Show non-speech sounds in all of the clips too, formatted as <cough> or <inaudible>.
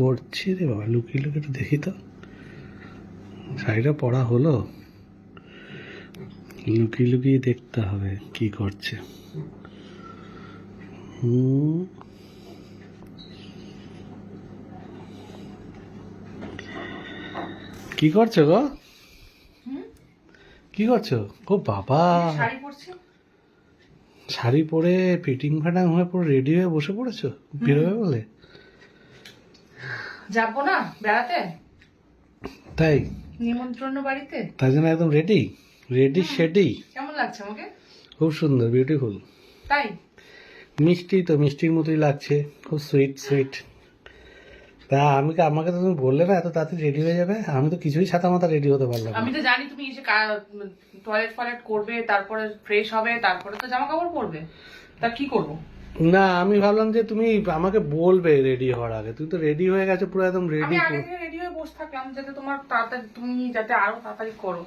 করছে রে বাবা লুকিয়ে লুকিয়ে একটু দেখি তো। শাড়িটা পরা হলো। লুকিয়ে লুকিয়ে দেখতে হবে কি করছে। হুম। কি করছ গো? কি করছ? গো বাবা। শাড়ি শাড়ি পরে ফিটিং ফাটাং হয়ে পুরো রেডি হয়ে বসে পড়েছো? বেরোবে বলে? যাব না বেড়াতে? তাই? নিমন্ত্রণ বাড়িতে? তাই জন্য একদম রেডি রেডি শেডি কেমন লাগছে আমাকে? খুব সুন্দর বিউটিফুল তাই? মিষ্টি তো মিষ্টির মতোই লাগছে। খুব সুইট সুইট তা আমি আমাকে তো তুমি বললে না এত তাড়াতাড়ি রেডি হয়ে যাবে। আমি তো কিছুই ছাতা মাথা রেডি হতে পারলাম আমি তো জানি তুমি এসে টয়লেট ফয়লেট করবে তারপরে ফ্রেশ হবে তারপরে তো জামা কাপড় পরবে। তা কি করব? না আমি ভাবলাম যে তুমি আমাকে বলবে রেডি হওয়ার আগে। তুমি তো রেডি হয়ে গেছো পুরো একদম আমি রেডি আগে থেকে রেডি হয়ে বসে থাকলাম যাতে তোমার তাড়াতাড়ি তুমি যাতে আরও তাড়াতাড়ি করো।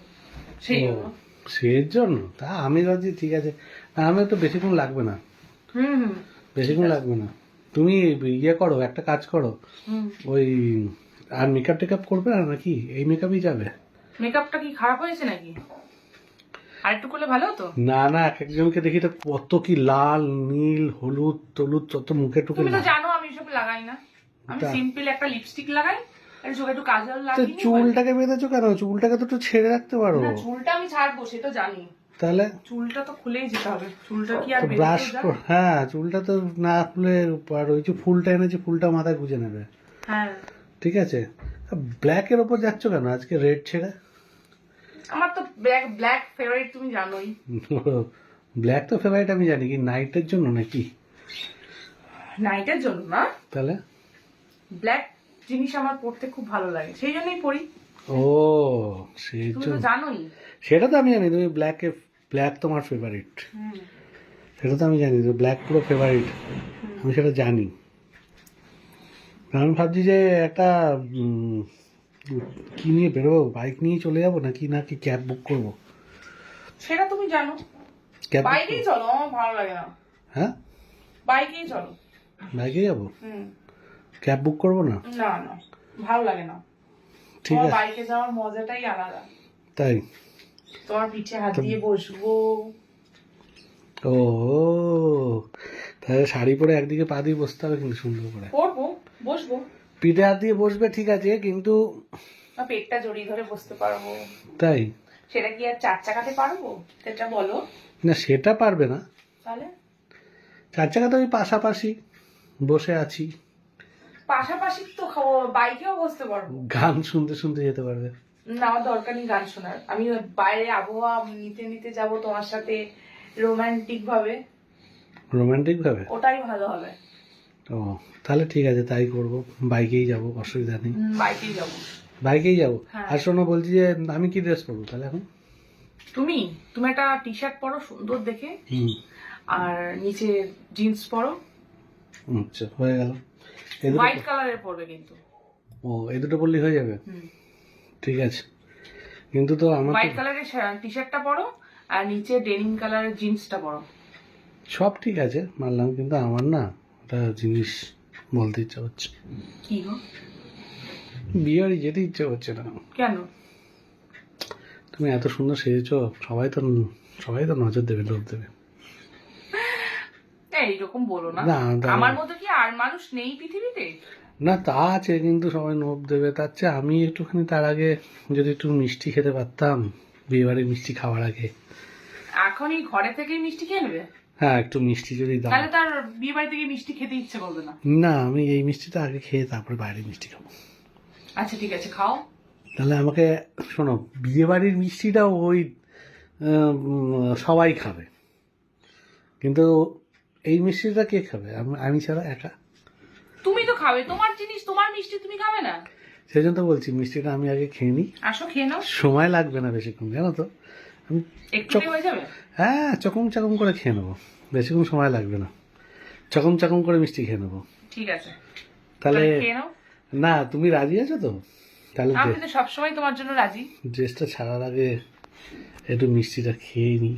সেই জন্য। সের জন্য? তা আমি ভাবছি ঠিক আছে। না আমি তো বেশিক্ষণ লাগবে না। হুম হুম। বেশিক্ষণ লাগবে না। তুমি ইয়ে করো একটা কাজ করো। ওই আর মেকআপ টেকআপ করবে না নাকি? এই মেকআপই যাবে। মেকআপটা কি খারাপ হয়েছে নাকি? আর একটু করলে ভালো হতো? না না এক একজনকে দেখি তো কত কি লাল নীল হলুদ টলুদ তত মুখে টুকে তুমি তো জানো আমি এসব লাগাই না। আমি সিম্পল একটা লিপস্টিক লাগাই চুলটাকে বেঁধেছো কেন? চুলটাকে তো একটু ছেড়ে রাখতে পারো। চুলটা আমি ছাড়বো সেটা জানি। তাহলে চুলটা তো খুলেই যেতে হবে। চুলটা কি আর ব্রাশ হ্যাঁ চুলটা তো না খুলে আর ওই যে ফুলটা এনেছে ফুলটা মাথায় গুজে নেবে। হ্যাঁ। ঠিক আছে? ব্ল্যাকের ওপর যাচ্ছ কেন? আজকে রেড ছেড়ে? ব্ল্যাক ব্ল্যাক ফেভারিট তুমি জানোই। <laughs> ব্ল্যাক তো ফেভারিট আমি জানি কি নাইটের জন্য নাকি? নাইটের জন্য না? তাহলে? ব্ল্যাক জিনিস আমার পড়তে খুব ভালো লাগে সেই জন্যই পড়ি। ও সেই জন্য। জানোই। সেটা তো আমি জানি তুমি ব্ল্যাকে ব্ল্যাক তোমার ফেভারিট সেটা তো আমি জানি যে ব্ল্যাক পুরো ফেভারিট আমি সেটা জানি। আমি ভাবছি যে একটা কি নিয়ে বেরোবো? বাইক নিয়ে চলে যাব নাকি নাকি ক্যাব বুক করব? সেটা তুমি জানো। ক্যাব বাইকেই চলো আমার ভালো লাগে না। হ্যাঁ? বাইকেই চলো। বাইকে যাব? ক্যাব বুক করব না? না না ভালো লাগে না। ঠিক আছে। বাইকে যাওয়ার মজাটাই আলাদা। তাই? তোমার পিঠে হাত দিয়ে বসবো। ও তাহলে শাড়ি পরে একদিকে পা দিয়ে বসতে হবে কিন্তু সুন্দর করে। পরবো বসবো। পিঠে হাত দিয়ে বসবে ঠিক আছে কিন্তু না পেটটা জড়িয়ে ধরে বসতে পারব। তাই? সেটা কি আর চার চাকাতে পারব? সেটা বলো। না সেটা পারবে না। তাহলে? চার চাকা তো ওই পাশাপাশি বসে আছি। পাশাপাশি তো বাইকেও বসতে পারব। গান শুনতে শুনতে যেতে পারবে। না আমার দরকার নেই গান শোনার। আমি বাইরে আবহাওয়া নিতে নিতে যাব তোমার সাথে রোমান্টিক ভাবে। রোমান্টিক ভাবে? ওটাই ভালো হবে। ও তাহলে ঠিক আছে তাই করব। বাইকেই যাব অসুবিধা নেই। বাইকেই যাব। বাইকেই যাব? হ্যাঁ। আর শোনো বলছি যে আমি কি ড্রেস পরবো তাহলে এখন? তুমি? তুমি একটা টি শার্ট পরো সুন্দর দেখে। আর নিচে জিন্স পরো। আচ্ছা হয়ে গেল। হোয়াইট কালারের পরবে কিন্তু। ও এই দুটো বললেই হয়ে যাবে? ঠিক আছে। কিন্তু তো আমার হোয়াইট কালারের টি শার্টটা পরো আর নিচে ডেনিম কালারের জিন্সটা পরো। সব ঠিক আছে মানলাম কিন্তু আমার না একটা জিনিস বলতে ইচ্ছা হচ্ছে কি গো? যেতে ইচ্ছে হচ্ছে না। কেন? তুমি এত সুন্দর সেজেছো সবাই তো সবাই তো নজর দেবে লোভ দেবে। এইরকম বলো না। আমার মতো কি আর মানুষ নেই পৃথিবীতে? না তা আছে কিন্তু সবাই নোভ দেবে। তার চেয়ে আমি একটুখানি তার আগে যদি একটু মিষ্টি খেতে পারতাম বিয়ে বাড়ির মিষ্টি খাওয়ার আগে। এখনই ঘরে থেকেই মিষ্টি খেয়ে নেবে? হ্যাঁ একটু মিষ্টি যদি দাও। তাহলে তার বিয়ে বাড়ি থেকে মিষ্টি খেতে ইচ্ছে করবে না। না আমি এই মিষ্টিটা আগে খেয়ে তারপরে বাইরে মিষ্টি খাব। আচ্ছা ঠিক আছে খাও। তাহলে আমাকে শোনো বিয়ে বাড়ির মিষ্টিটা ওই সবাই খাবে। কিন্তু এই মিষ্টিটা কে খাবে? আমি- আমি ছাড়া একা। তুমি তো খাবে তোমার জিনিস তোমার মিষ্টি তুমি খাবে না। সেই জন্য তো বলছি মিষ্টিটা আমি আগে খেয়ে নিই। আসো খেয়ে নাও। সময় লাগবে না বেশিক্ষণ জানো তো? আমি হ্যাঁ চকম চাকম করে খেয়ে নেব। বেশিক্ষণ সময় লাগবে না। চকম চাকম করে মিষ্টি খেয়ে নেব। ঠিক আছে। তাহলে না তুমি রাজি আছো তো? তাহলে আমি তো সবসময় তোমার জন্য রাজি। ড্রেসটা ছাড়ার আগে একটু মিষ্টিটা খেয়ে নিই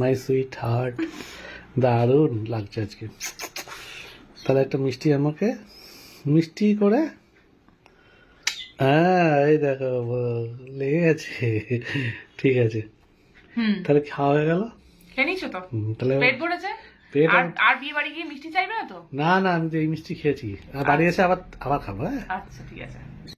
মাই সুইট হার্ট দারুণ লাগছে আজকে। তাহলে একটা মিষ্টি আমাকে মিষ্টি করে হ্যাঁ এই দেখো লেগে গেছে। ঠিক আছে। হুম। তাহলে খাওয়া হয়ে গেল? খেয়ে নিচ্ছ তো? তাহলে পেট ভরেছে? আর আর- আর বিয়ে বাড়ি গিয়ে মিষ্টি চাইবে না তো? না না আমি তো এই মিষ্টি খেয়েছি। আর বাড়ি এসে আবার আবার খাব হ্যাঁ। আচ্ছা ঠিক আছে।